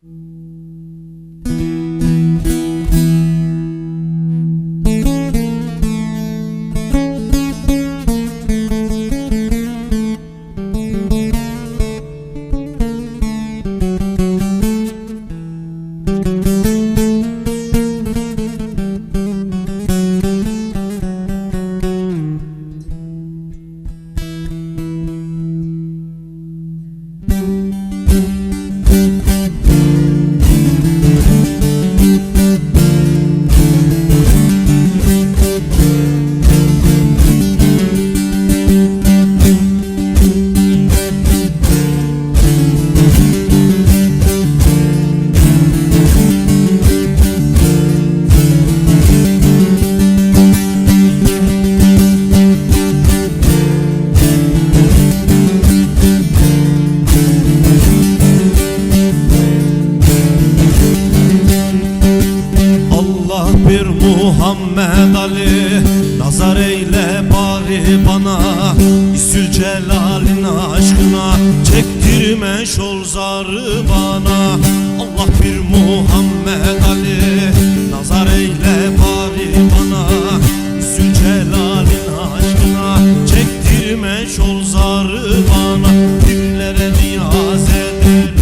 Allah Muhammed Ali Nazar eyle bari bana İsül Celal'in aşkına Çektirme şol zarı bana. Allah bir Muhammed Ali Nazar eyle bari bana İsül Celal'in aşkına Çektirme şol zarı bana. Dillere niyaz ederiz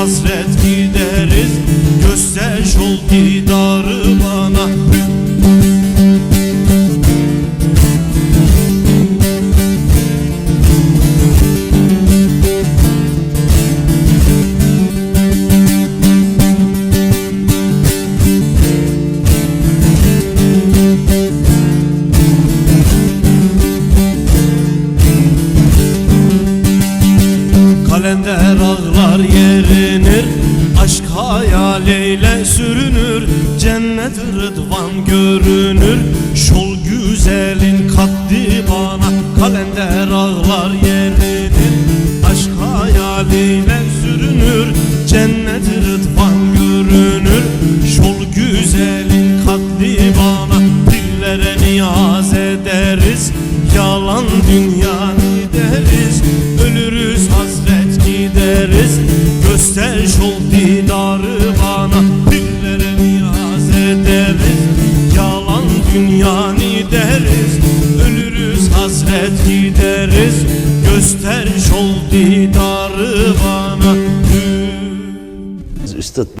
hasret gideriz. Göster şol didarı bana Kalender ağlar yerinir. Aşk hayaliyle sürünür Cennet rıdvan görünür. Şol güzelin kaddi bana Kalender ağlar yerinir Aşk hayaliyle sürünür Cennet rıdvan görünür. Şol güzelin kaddi bana Dillere niyaz ederiz. Yalan dünya deriz Şol didarı bana Dillere Yalan dünya deriz Ölürüz hasret gideriz. Göster şol didarı bana. Üstad